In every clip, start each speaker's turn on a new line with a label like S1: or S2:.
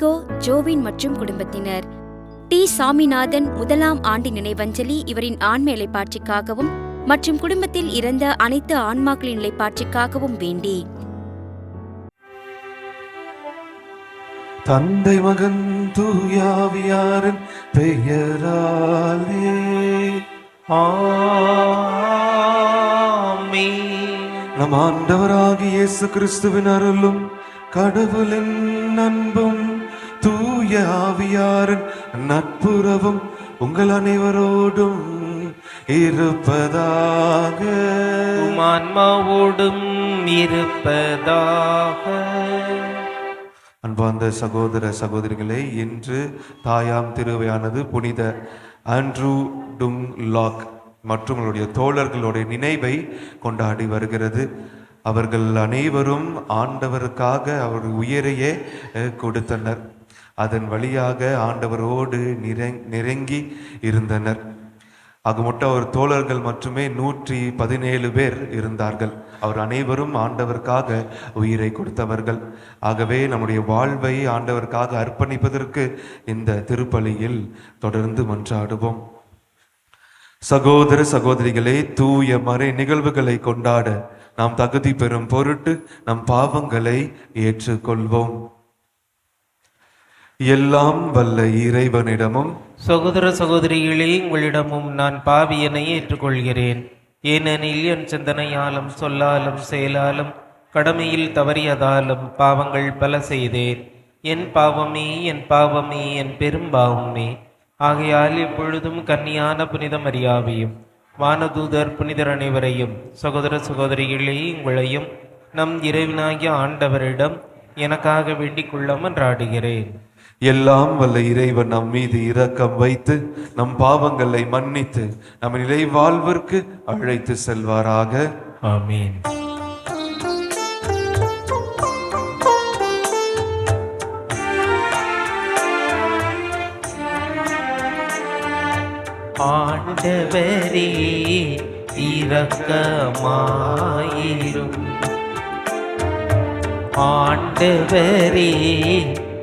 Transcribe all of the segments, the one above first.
S1: திருமதி ஜோவின் மற்றும் குடும்பத்தினர். டி. சாமிநாதன் முதலாம் ஆண்டு நினைவஞ்சலி இவரின் ஆன்ம இலைப்பாட்சிக்காகவும் மற்றும் குடும்பத்தில் இறந்த அனைத்து ஆன்மாக்களின் இலைப்பாட்சிக்காகவும் வேண்டி.
S2: தந்தை மகன் தூயாவியாரன் பெயராலே.
S3: ஆமே
S2: நம் ஆண்டவராகிய இயேசு கிறிஸ்துவின் அருளும் கடவுளின் அன்பும் தூய ஆவியாரின் நட்புறவும் உங்கள் அனைவரோடும் இருப்பதாக.
S3: ஆன்மாவோடும் இருப்பதாக.
S2: அன்பார்ந்த சகோதர சகோதரிகளே இன்று தாயாம் திருவையானது புனித ஆண்ட்ரூ டுங் லாக் மற்றும் அவருடைய தோழர்களுடைய நினைவை கொண்டாடி வருகிறது. அவர்கள் அனைவரும் ஆண்டவருக்காக அவர் உயிரையே கொடுத்தனர். அதன் வழியாக ஆண்டவரோடு நிறை- நெருங்கி இருந்தனர். ஆக மொத்தம் அவர் தோழர்கள் மட்டுமே நூற்றி பதினேழு பேர் இருந்தார்கள். அவர் அனைவரும் ஆண்டவருக்காக உயிரை கொடுத்தவர்கள். ஆகவே நம்முடைய வாழ்வை ஆண்டவருக்காக அர்ப்பணிப்பதற்கு இந்த திருப்பலியில் தொடர்ந்து மன்றாடுவோம். சகோதர சகோதரிகளே தூய மறை நிகழ்வுகளை கொண்டாட நாம் தகுதி பெறும் பொருட்டு நம் பாவங்களை ஏற்றுக்கொள்வோம். எல்லாம் வல்ல இறைவனிடமும்
S3: சகோதர சகோதரிகளே உங்களிடமும் நான் பாவியனை ஏற்றுக்கொள்கிறேன். ஏனெனில் என் சிந்தனையாலும் சொல்லாலும் செயலாலும் கடமையில் தவறியதாலும் பாவங்கள் பல செய்தேன். என் பாவமே என் பாவமே என் பெரும் பாவமே. ஆகையால் இப்பொழுதும் கன்னியான புனித மரியாவையும் வானதூதர் புனிதர் அனைவரையும் சகோதர சகோதரிகளே உங்களையும் நம் இறைவனாகிய ஆண்டவரிடம் எனக்காக வேண்டிக் கொள்ள மன்றாடுகிறேன்
S2: எல்லாம் வல்ல இறைவன் நம் மீது இரக்கம் வைத்து நம் பாவங்களை மன்னித்து நம் நிலை வாழ்விற்கு அழைத்து செல்வாராக.
S3: ஆமீன். ஆண்டவரே இரக்கமாயிரும். ஆண்டவரே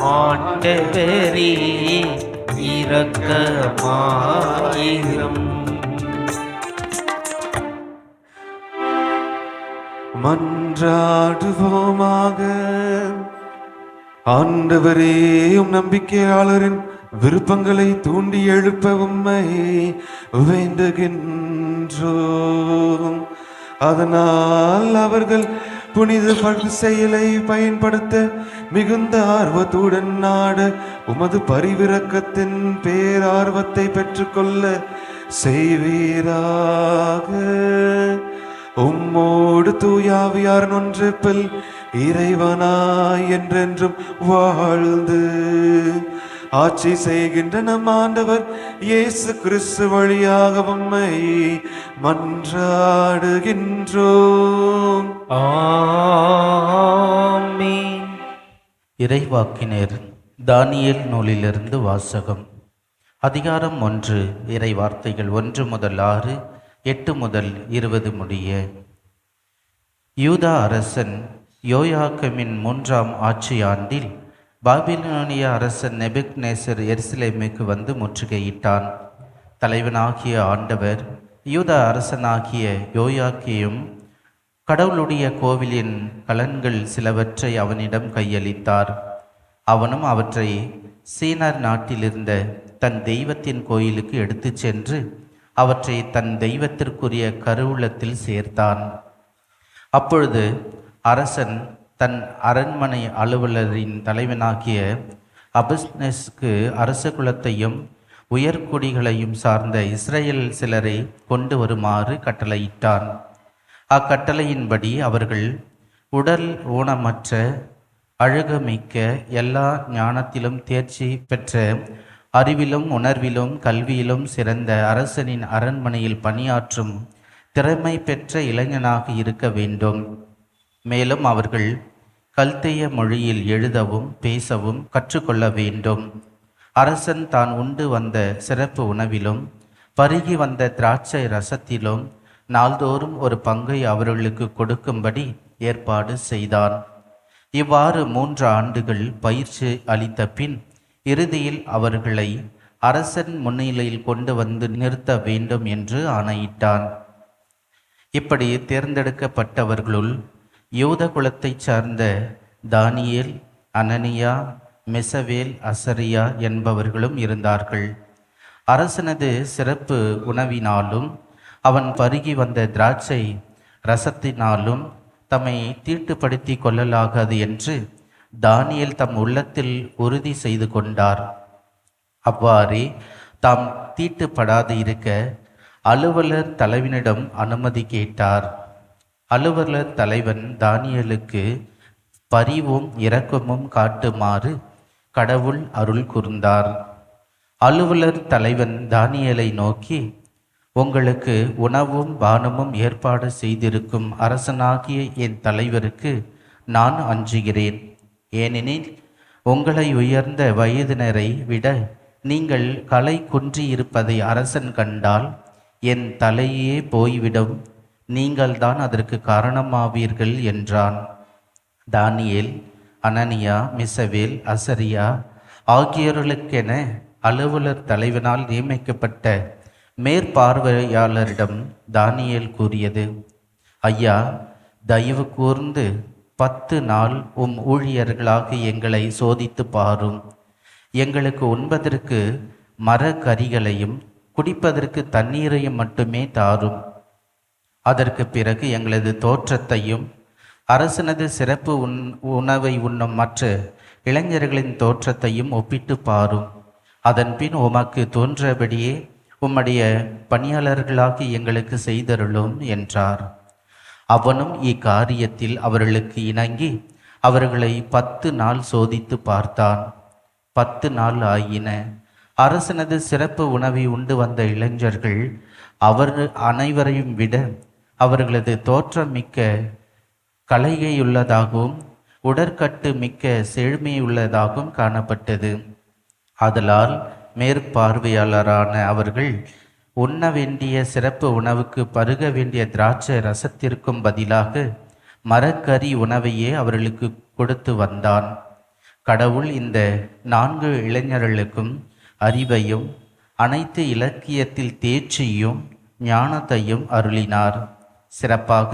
S3: ஆண்டவரே இரக்கமாயிரம்.
S2: மன்றாடுவோமாக. ஆண்டவரேயும் நம்பிக்கையாளரின் விருப்பங்களை தூண்டி எழுப்ப உம்மை வேண்டுகின்றோம். அதனால் அவர்கள் புனித பக்தி செயலை பயன்படுத்த மிகுந்த ஆர்வத்துடன் நாட உமது பரிவிறக்கத்தின் பேரார்வத்தை பெற்றுக்கொள்ள செய்வீராக. உம்மோடு தூயாவியார் ஒன்றிப்பில் இறைவனாய் என்றென்றும் வாழ்ந்து ஆட்சி செய்கின்ற நம் ஆண்டவர் இயேசு கிறிஸ்து வழியாக உம்மை மன்றாடுகின்றோம்.
S3: ஆமென்.
S4: இறைவாக்கினர் தானியேல் நூலிலிருந்து வாசகம். அதிகாரம் ஒன்று இறை வார்த்தைகள் ஒன்று முதல் ஆறு எட்டு முதல் இருபது முடிய. யூதா அரசன் யோயாக்கமின் மூன்றாம் ஆட்சி ஆண்டில் பாபிலோனிய அரசன் நெபுக்நேசர் எருசலேமுக்கு வந்து முற்றுகையிட்டான். தலைவனாகிய ஆண்டவர் யூத அரசனாகிய யோயாக்கியும் கடவுளுடைய கோவிலின் கலன்கள் சிலவற்றை அவனிடம் கையளித்தார். அவனும் அவற்றை சீனார் நாட்டிலிருந்த தன் தெய்வத்தின் கோயிலுக்கு எடுத்துச் சென்று அவற்றை தன் தெய்வத்திற்குரிய கருவூலத்தில் சேர்த்தான். அப்பொழுது அரசன் தன் அரண்மனை அலுவலரின் தலைவனாகிய அபிஸ்னஸ்க்கு அரச குலத்தையும் உயர்குடிகளையும் சார்ந்த இஸ்ரேல் சிலரை கொண்டு வருமாறு கட்டளையிட்டான். அக்கட்டளையின்படி அவர்கள் உடல் ஊனமற்ற அழகுமிக்க எல்லா ஞானத்திலும் தேர்ச்சி பெற்ற அறிவிலும் உணர்விலும் கல்வியிலும் சிறந்த அரசனின் அரண்மனையில் பணியாற்றும் திறமை பெற்ற இளைஞனாக இருக்க வேண்டும். மேலும் அவர்கள் கல்தேய மொழியில் எழுதவும் பேசவும் கற்றுக்கொள்ள வேண்டும். அரசன் தான் உண்டு வந்த சிறப்பு உணவிலும் பருகி வந்த திராட்சை ரசத்திலும் நாள்தோறும் ஒரு பங்கை அவர்களுக்கு கொடுக்கும்படி ஏற்பாடு செய்தான். இவ்வாறு மூன்று ஆண்டுகள் பயிற்சி அளித்த பின் இறுதியில் அவர்களை அரசன் முன்னிலையில் கொண்டு வந்து நிறுத்த வேண்டும் என்று ஆணையிட்டான். இப்படி தேர்ந்தெடுக்கப்பட்டவர்களுள் யூத குலத்தைச் சார்ந்த தானியேல் அனனியா மெசவேல் அசரியா என்பவர்களும் இருந்தார்கள். அரசனது சிறப்பு உணவினாலும் அவன் பருகி வந்த திராட்சை ரசத்தினாலும் தம்மை தீட்டுப்படுத்தி கொள்ளலாகாது என்று தானியேல் தம் உள்ளத்தில் உறுதி செய்து கொண்டார். அவ்வாறே தாம் தீட்டுப்படாது இருக்க அலுவலர் தலைவனிடம் அனுமதி கேட்டார். அலுவலர் தலைவன் தானியலுக்கு பரிவும் இரக்கமும் காட்டுமாறு கடவுள் அருள் கூர்ந்தார். அலுவலர் தலைவன் தானியலை நோக்கி உங்களுக்கு உணவும் பானமும் ஏற்பாடு செய்திருக்கும் அரசனாகிய என் தலைவருக்கு நான் அஞ்சுகிறேன். ஏனெனில் உங்களை உயர்ந்த வயதினரை விட நீங்கள் கலை குன்றியிருப்பதை அரசன் கண்டால் என் தலையே போய்விடும். நீங்கள்தான் அதற்கு காரணமாவீர்கள் என்றான். தானியேல் அனனியா மிசவேல் அசரியா ஆகியோர்களுக்கென அலுவலர் தலைவனால் நியமிக்கப்பட்ட மேற்பார்வையாளரிடம் தானியேல் கூறியது ஐயா தயவு கூர்ந்து பத்து நாள் உம் ஊழியர்களாக எங்களை சோதித்து பாரும். எங்களுக்கு உண்பதற்கு மரக்கறிகளையும் குடிப்பதற்கு தண்ணீரையும் மட்டுமே தாரும். அதற்கு பிறகு எங்களது தோற்றத்தையும் அரசனது சிறப்பு உண் உணவை உண்ணும் மற்ற இளைஞர்களின் தோற்றத்தையும் ஒப்பிட்டு பாரும். அதன்பின் உமக்கு தோன்றபடியே உம்முடைய பணியாளர்களாகி எங்களுக்கு செய்தருளும் என்றார். அவனும் இக்காரியத்தில் அவர்களுக்கு இணங்கி அவர்களை பத்து நாள் சோதித்து பார்த்தான். பத்து நாள் ஆயின. அரசனது சிறப்பு உணவை உண்டு வந்த இளைஞர்கள் அவர் அனைவரையும் விட அவர்களது தோற்றம் மிக்க கலையையுள்ளதாகவும் உடற்கட்டு மிக்க செழுமையுள்ளதாகவும் காணப்பட்டது. ஆதலால் மேற்பார்வையாளரான அவர்கள் உண்ண வேண்டிய சிறப்பு உணவுக்கு பருக வேண்டிய திராட்சை ரசத்திற்கும் பதிலாக மரக்கறி உணவையே அவர்களுக்கு கொடுத்து வந்தான். கடவுள் இந்த நான்கு இளைஞர்களுக்கும் அறிவையும் அனைத்து இலக்கியத்தில் தேர்ச்சியும் ஞானத்தையும் அருளினார். சிறப்பாக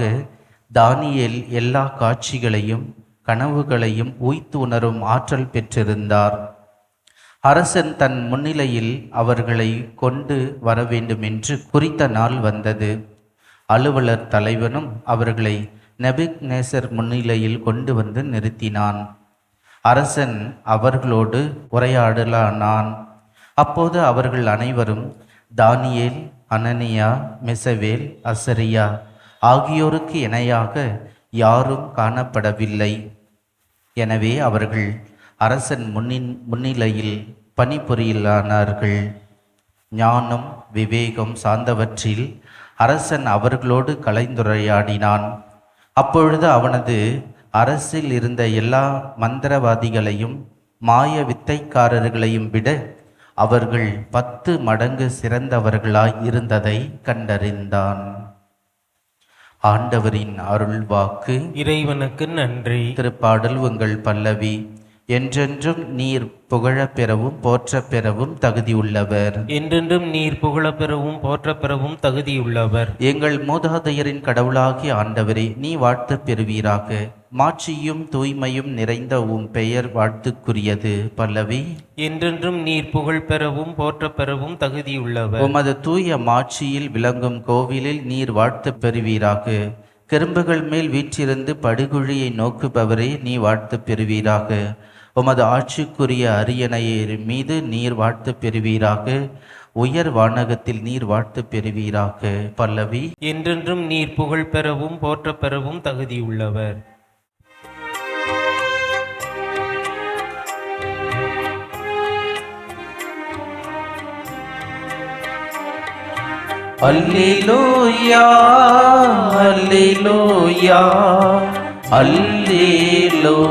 S4: தானியேல் எல்லா காட்சிகளையும் கனவுகளையும் உய்த்து உணரும் ஆற்றல் பெற்றிருந்தார். அரசன் தன் முன்னிலையில் அவர்களை கொண்டு வர வேண்டும் என்று குறித்த நாள் வந்தது. அலுவலர் தலைவனும் அவர்களை நெபிக் நேசர் முன்னிலையில் கொண்டு வந்து நிறுத்தினான். அரசன் அவர்களோடு உரையாடலானான். அப்போது அவர்கள் அனைவரும் தானியேல் அனனியா மெசவேல் அசரியா ஆகியோருக்கு இணையாக யாரும் காணப்படவில்லை. எனவே அவர்கள் அரசன் முன்னின் முன்னிலையில் பணிபுரியலானார்கள். ஞானம் விவேகம் சார்ந்தவற்றில் அரசன் அவர்களோடு கலைந்துரையாடினான். அப்பொழுது அவனது அரசில் இருந்த எல்லா மந்திரவாதிகளையும் மாய வித்தைக்காரர்களையும் விட அவர்கள் பத்து மடங்கு சிறந்தவர்களாய் இருந்ததை கண்டறிந்தான். ஆண்டவரின் அருள்வாக்கு.
S3: இறைவனுக்கு நன்றி.
S4: திருப்பாடல் உங்கள் பல்லவி. என்றென்றும் நீர் புகழப் பெறவும் போற்றப் பெறவும் தகுதியுள்ளவர்.
S3: என்றென்றும் நீர் புகழப் பெறவும் போற்றப் பெறவும் தகுதியுள்ளவர்.
S4: எங்கள் மூதாதையரின் கடவுளாகிய ஆண்டவரே நீ வாழ்த்துப் பெறுவீராக. மாட்சியும் தூய்மையும் நிறைந்த உம் பெயர் வாழ்த்துக்குரியது பல்லவி.
S3: என்றென்றும் நீர் புகழ் பெறவும் போற்றப் பெறவும் தகுதியுள்ளவர்.
S4: உமது தூய மாட்சியில் விளங்கும் கோவிலில் நீர் வாழ்த்துப் பெறுவீராக. கரும்புகள் மேல் வீற்றிருந்து படுகுழியை நோக்குபவரே நீ வாழ்த்துப் பெறுவீராக. உமது ஆட்சிக்குரிய அரியணையர் மீது நீர் வாழ்த்துப் பெறுவீராக. உயர் வானகத்தில் நீர் வாழ்த்துப் பெறுவீராக பல்லவி.
S3: என்றென்றும் நீர் புகழ் பெறவும் போற்றப் பெறவும் தகுதியுள்ளவர்.
S4: அல்லேலூயா அல்லேலூயா அல்லேலூயா.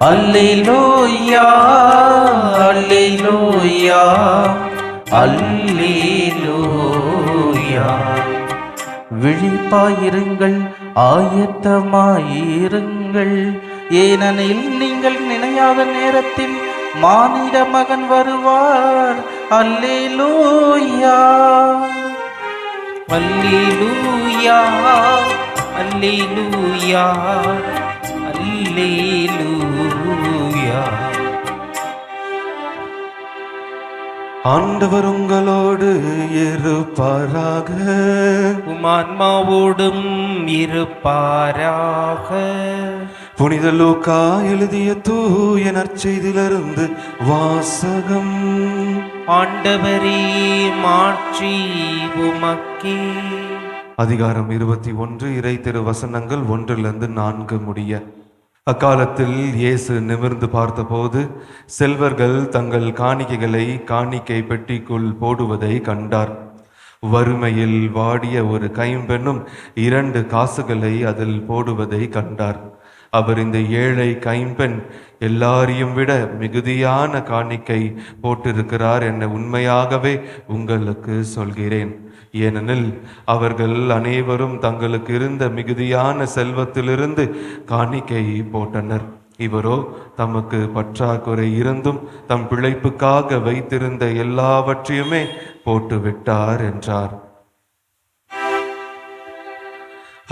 S4: அல்லேலூயா அல்லேலூயா அல்லேலூயா. விழிப்பாயிருங்கள் ஆயத்தமாயிருங்கள். ஏனெனில் நீங்கள் நினையாத நேரத்தில் மானிட மகன் வருவார். அல்லேலூயா.
S3: அல்லேலூயா அல்லேலூயா அல்லேலூயா.
S2: ஆண்டவர் உங்களோடு இருப்பாராக.
S3: உமான்மாவோடும் இருப்பாராக.
S2: புனித லூக்கா எழுதிய தூய நற்செய்தியிலிருந்து வாசகம்.
S3: ஆண்டவரே மாற்றி உமக்கே.
S2: அதிகாரம் இருபத்தி ஒன்று இறை திரு வசனங்கள் ஒன்றிலிருந்து நான்கு முடிய. அக்காலத்தில் இயேசு நிமிர்ந்து பார்த்தபோது செல்வர்கள் தங்கள் காணிக்கைகளை காணிக்கை பெட்டிக்குள் போடுவதை கண்டார். வறுமையில் வாடிய ஒரு கைம்பெண்ணும் இரண்டு காசுகளை அதில் போடுவதை கண்டார். அவர் இந்த ஏழை கைம்பெண் எல்லாரையும் விட மிகுதியான காணிக்கை போட்டிருக்கிறார் என உண்மையாகவே உங்களுக்கு சொல்கிறேன். ஏனெனில் அவர்கள் அனைவரும் தங்களுக்கு இருந்த மிகுதியான செல்வத்திலிருந்து காணிக்கை போட்டனர். இவரோ தமக்கு பற்றாக்குறை இருந்தும் தம் பிழைப்புக்காக வைத்திருந்த எல்லாவற்றையுமே போட்டுவிட்டார் என்றார்.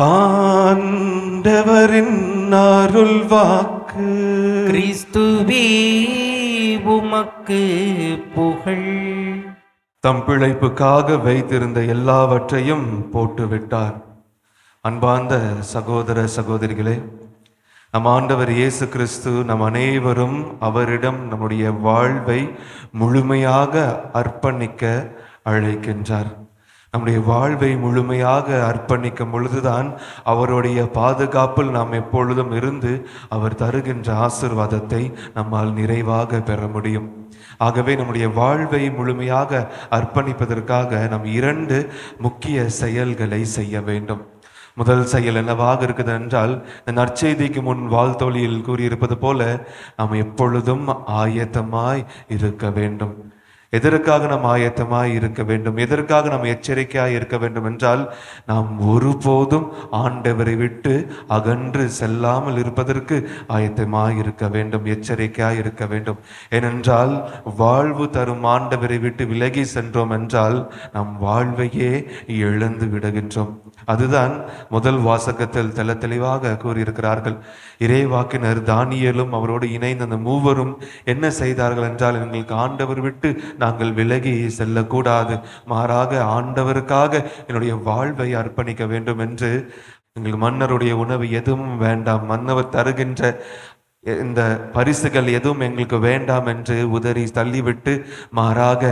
S2: ஆண்டவரின் அருள் வாக்கு
S3: கிறிஸ்துவே உமக்கு புகழ்.
S2: தம் பிழைப்புக்காக வைத்திருந்த எல்லாவற்றையும் போட்டுவிட்டார். அன்பார்ந்த சகோதர சகோதரிகளே நம் ஆண்டவர் இயேசு கிறிஸ்து நம் அனைவரும் அவரிடம் நம்முடைய வாழ்வை முழுமையாக அர்ப்பணிக்க அழைக்கின்றார். நம்முடைய வாழ்வை முழுமையாக அர்ப்பணிக்கும் பொழுதுதான் அவருடைய பாதுகாப்பில் நாம் எப்பொழுதும் இருந்து அவர் தருகின்ற ஆசிர்வாதத்தை நம்மால் நிறைவாக பெற முடியும். ஆகவே நம்முடைய வாழ்வை முழுமையாக அர்ப்பணிப்பதற்காக நாம் இரண்டு முக்கிய செயல்களை செய்ய வேண்டும். முதல் செயல் என்னவாக இருக்குது என்றால் இந்த நற்செய்திக்கு முன் வாழ்த்தொழியில் கூறியிருப்பது போல நாம் எப்பொழுதும் ஆயத்தமாய் இருக்க வேண்டும். எதற்காக நாம் ஆயத்தமாய் இருக்க வேண்டும்? எதற்காக நாம் எச்சரிக்கையாய் இருக்க வேண்டும் என்றால் நாம் ஒருபோதும் ஆண்டவரை விட்டு அகன்று செல்லாமல் இருப்பதற்கு ஆயத்தமாய் இருக்க வேண்டும் எச்சரிக்கையாய் இருக்க வேண்டும். ஏனென்றால் வாழ்வு தரும் ஆண்டவரை விட்டு விலகி சென்றோம் என்றால் நம் வாழ்வையே இழந்து விடுகின்றோம். அதுதான் முதல் வாசகத்தில் தெல தெளிவாக கூறியிருக்கிறார்கள். இறைவாக்கினர் தானியலும் அவரோடு இணைந்த அந்த மூவரும் என்ன செய்தார்கள் என்றால் எங்களுக்கு ஆண்டவர் விட்டு நாங்கள் விலகி செல்லக்கூடாது. மாறாக ஆண்டவருக்காக என்னுடைய வாழ்வை அர்ப்பணிக்க வேண்டும் என்று எங்கள் மன்னருடைய உணவு எதுவும் வேண்டாம். மன்னவர் தருகின்ற இந்த பரிசுகள் எதுவும் எங்களுக்கு வேண்டாம் என்று உதறி தள்ளிவிட்டு மாறாக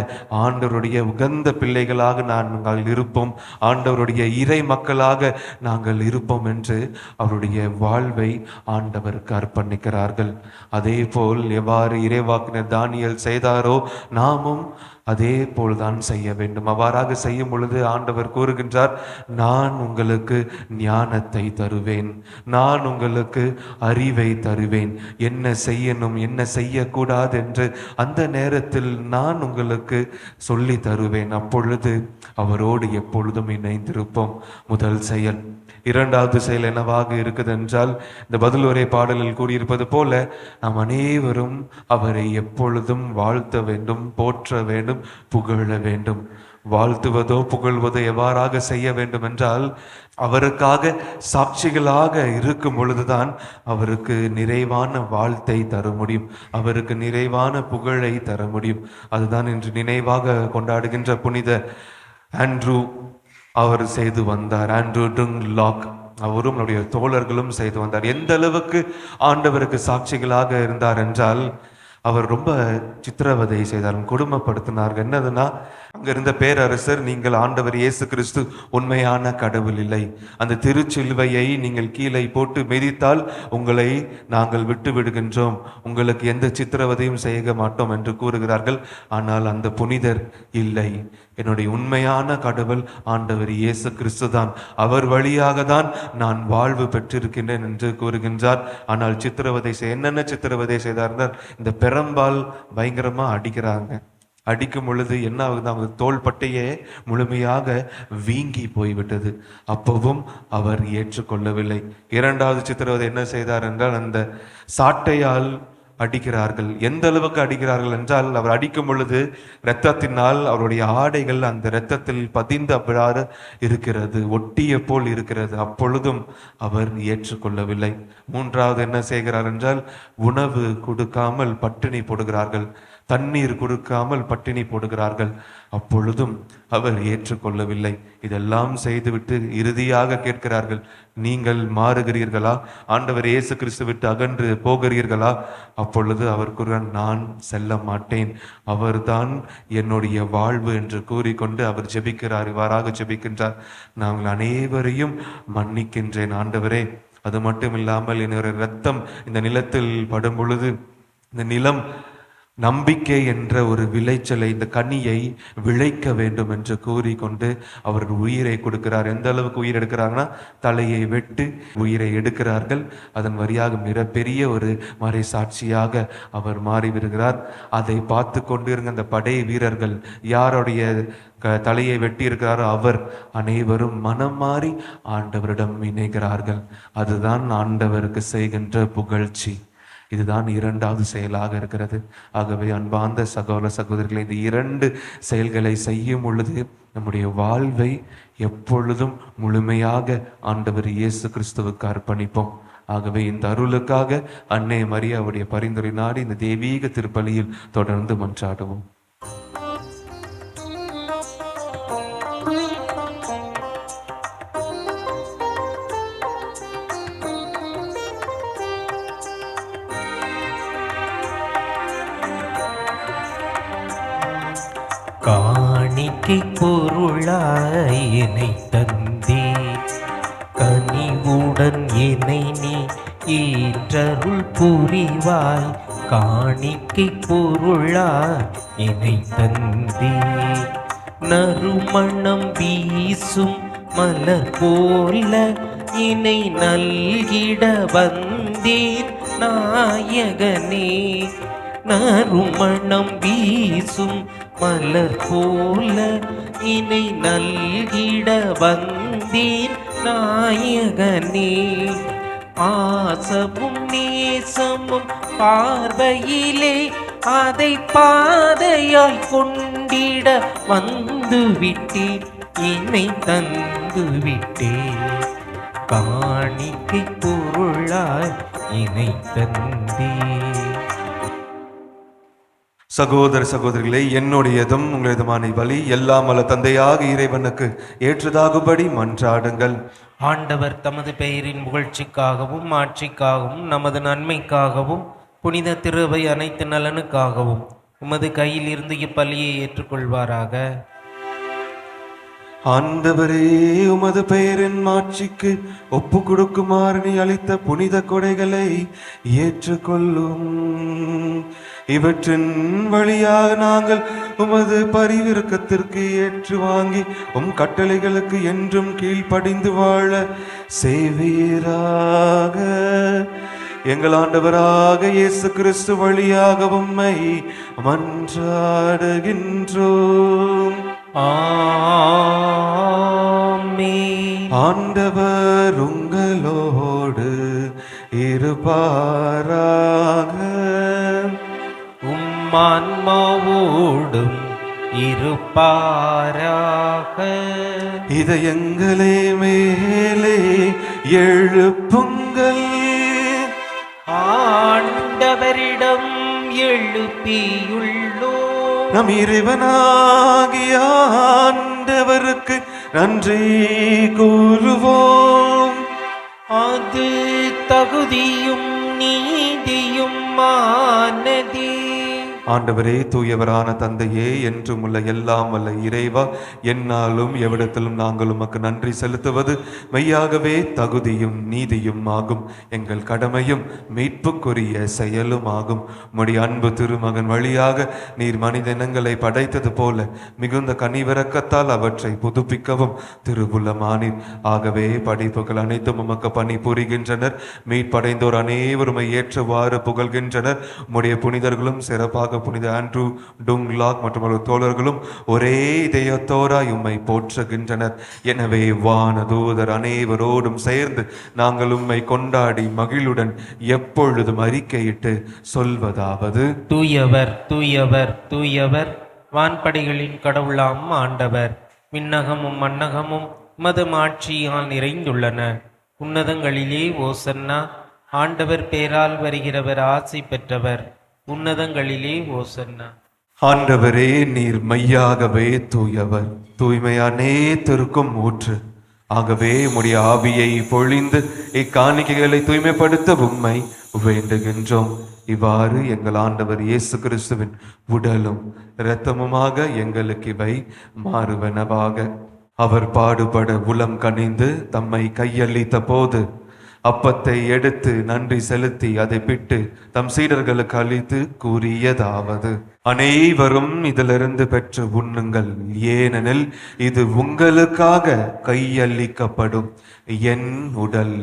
S2: ஆண்டவருடைய உகந்த பிள்ளைகளாக நாங்கள் இருப்போம். ஆண்டவருடைய இறை மக்களாக நாங்கள் இருப்போம் என்று அவருடைய வாழ்வை ஆண்டவருக்கு அர்ப்பணிக்கிறார்கள். அதே போல் எவ்வாறு இறைவாக்கினர் தானியல் செய்தாரோ நாமும் அதே போல்தான் செய்ய வேண்டும். அவ்வாறாக செய்யும் பொழுது ஆண்டவர் கூறுகின்றார் நான் உங்களுக்கு ஞானத்தை தருவேன். நான் உங்களுக்கு அறிவை தருவேன். என்ன செய்யணும் என்ன செய்யக்கூடாது என்று அந்த நேரத்தில் நான் உங்களுக்கு சொல்லி தருவேன். அப்பொழுது அவரோடு எப்பொழுதும் இணைந்திருப்போம். முதல் செயல். இரண்டாவது செயல் என்னவாக இருக்குது என்றால் இந்த பதிலுரை பாடலில் கூறியிருப்பது போல நாம் அனைவரும் அவரை எப்பொழுதும் வாழ்த்த வேண்டும் போற்ற வேண்டும் புகழ வேண்டும். வாழ்த்துவதோ புகழ்வதோ எவ்வாறாக செய்ய வேண்டும் என்றால் அவருக்காக சாட்சிகளாக இருக்கும் பொழுதுதான் அவருக்கு நிறைவான வாழ்த்தை தர முடியும். அவருக்கு நிறைவான புகழை தர முடியும். அதுதான் இன்று நினைவாக கொண்டாடுகின்ற புனித ஆண்ட்ரூ அவர் செய்து வந்தார். ஆண்ட்ரூ டுங் லாக் அவரும் நம்முடைய தோழர்களும் செய்து வந்தார். எந்த அளவுக்கு ஆண்டவருக்கு சாட்சிகளாக இருந்தார் என்றால் அவர் ரொம்ப சித்திரவதை செய்தார் கொடுமைப்படுத்தினார்கள். என்னதுன்னா அங்க இருந்த பேரரசர் நீங்கள் ஆண்டவர் இயேசு கிறிஸ்து உண்மையான கடவுள் இல்லை. அந்த திருச்சிலுவையை நீங்கள் கீழே போட்டு மிதித்தால் உங்களை நாங்கள் விட்டு விடுகின்றோம் உங்களுக்கு எந்த சித்திரவதையும் செய்ய மாட்டோம் என்று கூறுகிறார்கள். ஆனால் அந்த புனிதர் இல்லை. என்னுடைய உண்மையான கடவுள் ஆண்டவர் இயேசு கிறிஸ்து தான். அவர் வழியாக தான் நான் வாழ்வு பெற்றிருக்கின்றேன் என்று கூறுகின்றார். ஆனால் சித்திரவதை செய் என்னென்ன சித்திரவதை செய்தார்னால் இந்த பெரம்பால் பயங்கரமா அடிக்கிறாங்க. அடிக்கும் பொழுது என்ன ஆகுது? அவங்க தோள்பட்டையே முழுமையாக வீங்கி போய்விட்டது. அப்பவும் அவர் ஏற்றுக்கொள்ளவில்லை. இரண்டாவது சித்திரவதை என்ன செய்தார் என்றால் அந்த சாட்டையால் அடிக்கிறார்கள். எந்த அளவுக்கு அடிக்கிறார்கள் என்றால் அவர் அடிக்கும் பொழுது இரத்தத்தினால் அவருடைய ஆடைகள் அந்த இரத்தத்தில் பதிந்து அவ்வாறு இருக்கிறது ஒட்டிய போல் இருக்கிறது. அப்பொழுதும் அவர் ஏற்றுக்கொள்ளவில்லை. மூன்றாவது என்ன செய்கிறார் என்றால் உணவு கொடுக்காமல் பட்டினி போடுகிறார்கள். தண்ணீர் கொடுக்காமல் பட்டினி போடுகிறார்கள். அப்பொழுதும் அவர் ஏற்றுக்கொள்ளவில்லை. இதெல்லாம் செய்துவிட்டு இறுதியாக கேட்கிறார்கள் நீங்கள் மாறுகிறீர்களா? ஆண்டவர் இயேசு கிறிஸ்து விட்டு அகன்று போகிறீர்களா? அப்பொழுது அவர் கூறுகிறார் நான் செல்ல மாட்டேன். அவர்தான் என்னுடைய வாழ்வு என்று கூறிக்கொண்டு அவர் ஜெபிக்கிறார். இவ்வாறாக ஜெபிக்கின்றார் நாங்கள் அனைவரையும் மன்னிக்கின்றேன் ஆண்டவரே. அது மட்டும் இல்லாமல் என்னுடைய ரத்தம் இந்த நிலத்தில் படும் பொழுது இந்த நிலம் நம்பிக்கை என்ற ஒரு விளைச்சலை இந்த கனியை விளைக்க வேண்டும் என்று கூறிக்கொண்டு அவர் உயிரை கொடுக்கிறார். எந்த அளவுக்கு உயிர் எடுக்கிறாங்கன்னா தலையை வெட்டு உயிரை எடுக்கிறார்கள். அதன் வரியாக மிகப்பெரிய ஒரு மறை சாட்சியாக அவர் மாறிவிடுகிறார். அதை பார்த்து கொண்டிருந்த அந்த படை வீரர்கள் யாருடைய க- தலையை வெட்டி இருக்கிறாரோ அவர் அனைவரும் மனம் மாறி ஆண்டவரிடம் இணைகிறார்கள். அதுதான் ஆண்டவருக்கு செய்கின்ற புகழ்ச்சி. இதுதான் இரண்டாவது செயலாக இருக்கிறது. ஆகவே அன்பார்ந்த சகோதர சகோதரிகளை இந்த இரண்டு செயல்களை செய்யும் பொழுது நம்முடைய வாழ்வை எப்பொழுதும் முழுமையாக ஆண்டவர் இயேசு கிறிஸ்துவுக்கு அர்ப்பணிப்போம். ஆகவே இந்த அருளுக்காக அன்னை மரியாவுடைய பரிந்துரை நாடி இந்த தெய்வீக திருப்பலியில் தொடர்ந்து மன்றாடுவோம்.
S3: வாழ்க்கை பொருளாய் என்னை தந்தே. கனிவுடன் என்னை நீ ஈன்றருள் புரிவாய். காணிக்கை பொருளாய் என்னை தந்தே. நறுமணம் வீசும் மலர் போல இனை நல்கிட வந்தேன் நாயகனே. நறுமணம் வீசும் மலர் போல இனை நல்கிட வந்தேன் நாயகனே. ஆசமும் நேசமும் பார்வையிலே அதை பாதையாய் கொண்டிட வந்து விட்டேன் என்னை தந்து விட்டேன் காணிக்கை பொருளாய் இணை தந்தேன்
S2: சகோதர சகோதரிகளே என்னுடையதும் உங்களதுமான பலி எல்லாம் அல்ல தந்தையாக இறைவனுக்கு ஏற்றதாகுபடி மன்றாடுங்கள்.
S3: ஆண்டவர் தமது பெயரின் புகழ்ச்சிக்காகவும் ஆட்சிக்காகவும் நமது நன்மைக்காகவும் புனித திருவை அனைத்து நலனுக்காகவும் உமது கையில் இருந்து இப்பலியை ஏற்றுக்கொள்வாராக.
S2: ஆண்டவரே உமது பெயரின் மாட்சிக்கு ஒப்பு கொடுக்குமாறு நீ அளித்த புனித கொடைகளை ஏற்றுக்கொள்ளும். இவற்றின் வழியாக நாங்கள் உமது பரிவிறக்கத்திற்கு ஏற்று வாங்கி உம் கட்டளைகளுக்கு என்றும் கீழ்ப்படிந்து வாழ செய்வீராக. எங்கள் ஆண்டவராக இயேசு கிறிஸ்து வழியாக உம்மை மன்றாடுகின்றோம். ஆண்டவர் உங்களோடு இருப்பாராக.
S3: உம் ஆன்மாவோடும் இருப்பாராக.
S2: இதயங்களே மேலே எழுப்புங்கள்.
S3: ஆண்டவரிடம் எழுப்பியுள்ளோ
S2: நம் இறைவனாகிய ஆண்டவருக்கு நன்றி கூறுவோம்.
S3: அது தகுதியும்
S2: ஆண்டவரே தூயவரான தந்தையே என்றும் உள்ள எல்லாம் வல்ல இறைவா என்னாலும் எவ்விடத்திலும் நாங்கள் உமக்கு நன்றி செலுத்துவது மெய்யாகவே தகுதியும் நீதியும் ஆகும். எங்கள் கடமையும் மீட்புக்குரிய செயலும் ஆகும். உம்முடைய அன்பு திருமகன் வழியாக நீர் மனித இனங்களை படைத்தது போல மிகுந்த கனிவிறக்கத்தால் அவற்றை புதுப்பிக்கவும் திருவுள்ளமானீர். ஆகவே படைப்புகள் அனைத்தும் உமக்கு பணி புரிகின்றனர் மீட்படைந்தோர் அனைவருமை ஏற்றவாறு புகழ்கின்றனர். உம்முடைய புனிதர்களும் சிறப்பாக புனித ஆண்ட்ரூ டுங்லாக் மற்றும் அவரது தோழர்களும் ஒரே இதயத்தோராய் உம்மை போற்றுகின்றனர். எனவே வான தூதர் அனைவரோடும் சேர்ந்து நாங்கள் உம்மை கொண்டாடி மகிழுடன் எப்பொழுதும் அறிக்கையிட்டு சொல்வதாவது?
S3: தூயவர் தூயவர் தூயவர் வான்படைகளின் கடவுளாம் ஆண்டவர். விண்ணகமும் மன்னகமும் மது மாட்சியால் நிறைந்துள்ளன. உன்னதங்களிலே ஓசன்னா ஆண்டவர் பேரால் வருகிறவர் ஆசை பெற்றவர். உன்னதங்களிலே ஓசன்னா.
S2: ஆண்டவரே நீர் மையாகவே தூயவர். தூய்மையானே திருக்கும் ஊற்று. ஆகவே உடைய ஆவியை பொழிந்து இக்காணிக்கைகளை தூய்மைப்படுத்த உண்மை வேண்டுகின்றோம். இவ்வாறு எங்கள் ஆண்டவர் இயேசு கிறிஸ்துவின் உடலும் இரத்தமுமாக எங்களுக்கு இவை மாறுவனவாக. அவர் பாடுபட உளம் கனிந்து தம்மை கையளித்த போது அப்பத்தை எடுத்து நன்றி செலுத்தி அதை பிட்டு தம் சீடர்களுக்கு அளித்து கூறியதாவது. அனைவரும் இதிலிருந்து பெற்று உண்ணுங்கள். ஏனெனில் இது உங்களுக்காக கையளிக்கப்படும் என் உடல்.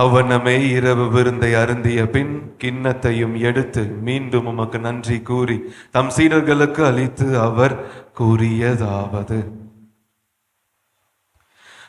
S2: அவ்வண்ணமே இரவு விருந்தை அருந்திய பின் கிண்ணத்தையும் எடுத்து மீண்டும் உமக்கு நன்றி கூறி தம் சீடர்களுக்கு அளித்து அவர் கூறியதாவது.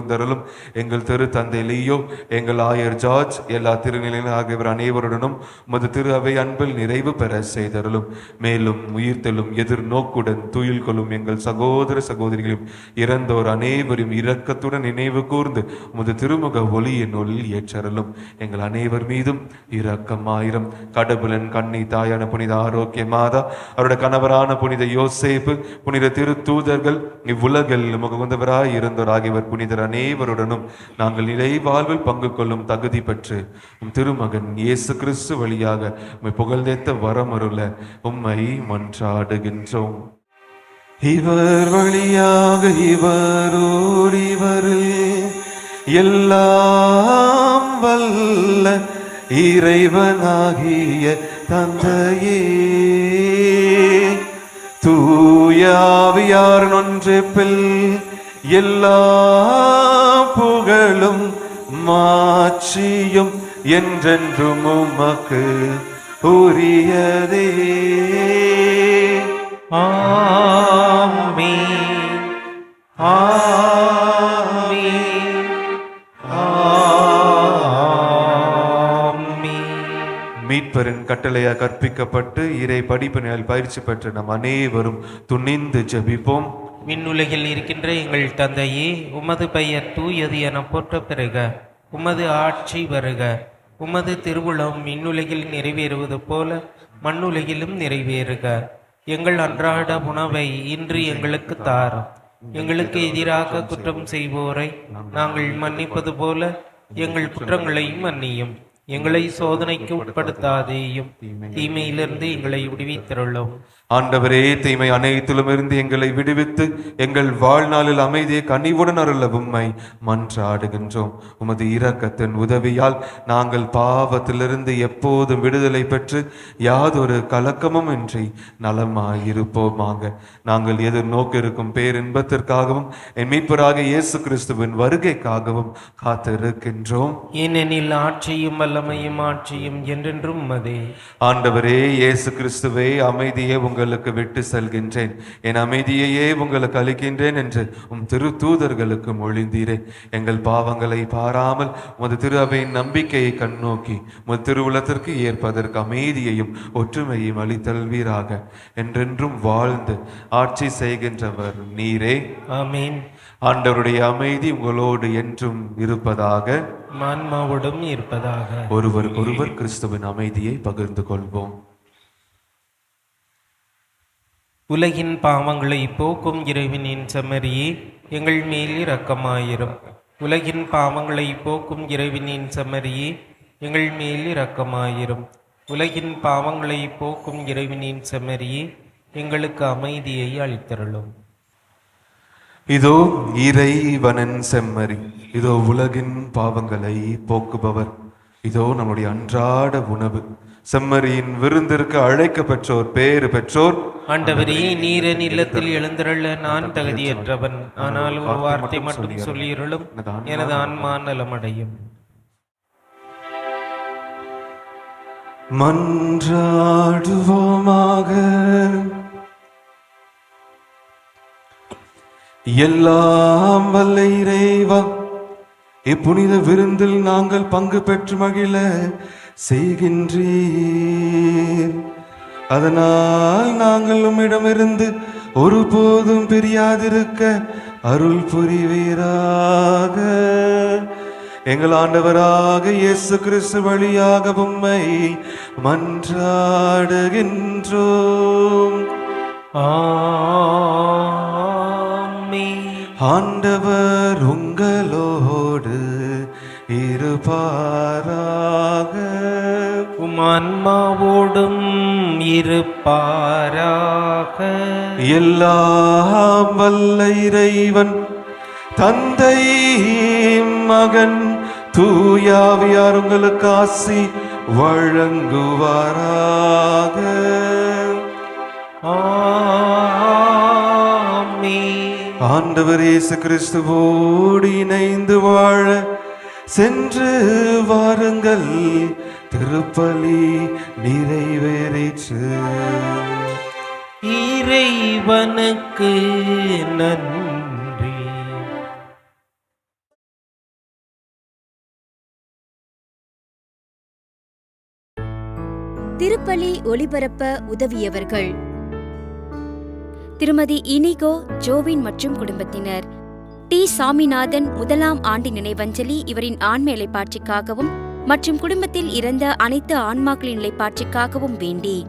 S2: கூர்ந்தருளும் எங்கள் திரு தந்தை லியோ எங்கள் ஆயர் ஜார்ஜ் எல்லா திருநிலையிலும் ஆகியவர் அனைவருடனும் உமது திரு அவை அன்பில் நிறைவு பெற செய்தருளும். மேலும் உயிர்த்தெழும் எதிர்நோக்குடன் துயில் கொள்ளும் எங்கள் சகோதர சகோதரிகளையும் இறந்தோர் அனைவரும் இரக்கத்துடன் நினைவு கூர்ந்து உமது திருமுக ஒளியின் ஒளியில் ஏற்றருளும். எங்கள் அனைவர் மீதும் இரக்கமாயிரம் கடவுளன் கண்ணி தாயான புனித ஆரோக்கிய மாதா அவருடைய கணவரான புனித யோசேப்பு புனித திரு தூதர்கள் இவ்வுலகில் முகவந்தவராய் இருந்தோர் ஆகியவர் புனிதர் அனைவருடனும் நாங்கள் நிலைவாழ்வில் பங்கு கொள்ளும் தகுதி பெற்று உம் திருமகன் இயேசு கிறிஸ்து வழியாக உம்மை புகழ்ந்தேத்த வரமருள உம்மை மன்றாடுகின்றோம். இவர் வழியாக இவரோடு இவரில் எல்லாம் வல்ல இறைவனாகிய தந்தையே. தூயாவியார் நொன்றிப்பில் எல்லா புகழும் மாட்சியும் என்றென்றும் உமக்கு உரியதே.
S3: ஆமென். ஆமென்.
S2: மீட்பரின் கட்டளையாக கற்பிக்கப்பட்டு இறை படிப்பினால் பயிற்சி பெற்ற நம் அனைவரும் துணிந்து ஜெபிப்போம்.
S3: விண்ணுலகில் இருக்கின்ற எங்கள் தந்தையே உமது பெயர் தூயது என போற்ற பெறுக. உமது ஆட்சி வருக. உமது திருவுளம் விண்ணுலகில் நிறைவேறுவது போல மண்ணுலகிலும் நிறைவேறுக. எங்கள் அன்றாட உணவை இன்று எங்களுக்கு தார் எங்களுக்கு எதிராக குற்றம் செய்வோரை நாங்கள் மன்னிப்பது போல எங்கள் குற்றங்களையும் மன்னியும். எங்களை சோதனைக்கு உட்படுத்தாதேயும். தீமையிலிருந்து எங்களை விடுவித்தருளும்.
S2: ஆண்டவரே தீமை அனைத்திலும் இருந்து எங்களை விடுவித்து எங்கள் வாழ்நாளில் அமைதியை கனிவுடன் அருள உம்மை மன்றாடுகின்றோம். உமது இரக்கத்தின் உதவியால் நாங்கள் பாவத்திலிருந்து எப்போதும் விடுதலை பெற்று யாதொரு கலக்கமும் இன்றி நலமாயிருப்போமாக. நாங்கள் எதிர்நோக்க இருக்கும் பேரின்பத்திற்காகவும் என் மீட்பராக இயேசு கிறிஸ்துவின் வருகைக்காகவும் காத்திருக்கின்றோம்.
S3: ஏனெனில் ஆட்சியும் வல்லமையும் ஆட்சியும் என்றென்றும் மதே
S2: ஆண்டவரே இயேசு கிறிஸ்துவே அமைதியை உங்களுக்கு விட்டு செல்கின்றேன். என் அமைதியையே உங்களுக்கு அளிக்கின்றேன் என்று உம் திரு தூதர்களுக்கு மொழிந்தீரே. எங்கள் பாவங்களை பாராமல் உமது திரு அவையின் நம்பிக்கையை கண்ணோக்கி உமது திருவுலத்திற்கு ஏற்பதற்கு அமைதியையும் ஒற்றுமையும் அளித்தல்வீராக. என்றென்றும் வாழ்ந்து ஆட்சி செய்கின்றவர் நீரே.
S3: ஆமீன்.
S2: ஆண்டவருடைய அமைதி உங்களோடு என்றும் இருப்பதாக
S3: மான்மாவோடும் இருப்பதாக.
S2: ஒருவருக்கொருவர் கிறிஸ்துவின் அமைதியை பகிர்ந்து கொள்வோம்.
S3: உலகின் பாவங்களை போக்கும் இறைவனின் செம்மறியே எங்கள் மேல் இரக்கமாயிரும். உலகின் பாவங்களை போக்கும் இறைவனின் செம்மறியே எங்கள் மேல் இரக்கமாயிரும். உலகின் பாவங்களை போக்கும் இறைவனின் செம்மறியே எங்களுக்கு அமைதியை அளித்தருளும்.
S2: இதோ இறைவனின் செம்மறி இதோ உலகின் பாவங்களை போக்குபவர். இதோ நம்முடைய அன்றாட உணவு. செம்மறியின் விருந்திற்கு அழைக்க பெற்றோர் பேறு பெற்றோர்.
S3: ஆண்டவரே நீரன் இல்லத்தில் எழுந்தருள நான் தகுதியற்றவன். ஆனால் ஒரு வார்த்தை மட்டும் சொல்லியிருளும். எனது ஆன்மா நலமடையும்.
S2: மன்றாடுவோமாக. எல்லாம் வல்ல இறைவா இப்புனித விருந்தில் நாங்கள் பங்கு பெற்று மகிழ செய்கின்றீர். அதனால் நாங்கள் உம்மிடமிருந்து ஒருபோதும் பிரியாதிருக்க அருள் புரிவீராக. எங்கள் ஆண்டவராக இயேசு கிறிஸ்து வழியாக உம்மை மன்றாடுகின்றோம்.
S3: ஆ.
S2: ஆண்டவர் உங்களோடு இருப்பாராக
S3: உம் ஆன்மாவோடும் இருப்பாராக
S2: எல்லாம் வல்ல இறைவன் தந்தை மகன் தூயாவியார் உங்களுக்கு ஆசி வழங்குவாராக
S3: ஆமென்.
S2: ஆண்டவர் இயேசு கிறிஸ்துவோடு இணைந்து வாழ சென்று வாருங்கள். திருப்பலி நிறைவேறிற்று.
S3: இறைவனுக்கு நன்றி.
S1: திருப்பலி ஒளிபரப்ப உதவியவர்கள் திருமதி இனிகோ ஜோவின் மற்றும் குடும்பத்தினர். டி. சாமிநாதன் முதலாம் ஆண்டு நினைவஞ்சலி இவரின் ஆண்மை பாட்சிக்காகவும் மற்றும் குடும்பத்தில் இறந்த அனைத்து ஆன்மாக்களின் நிலைப்பாட்சிக்காகவும் வேண்டி.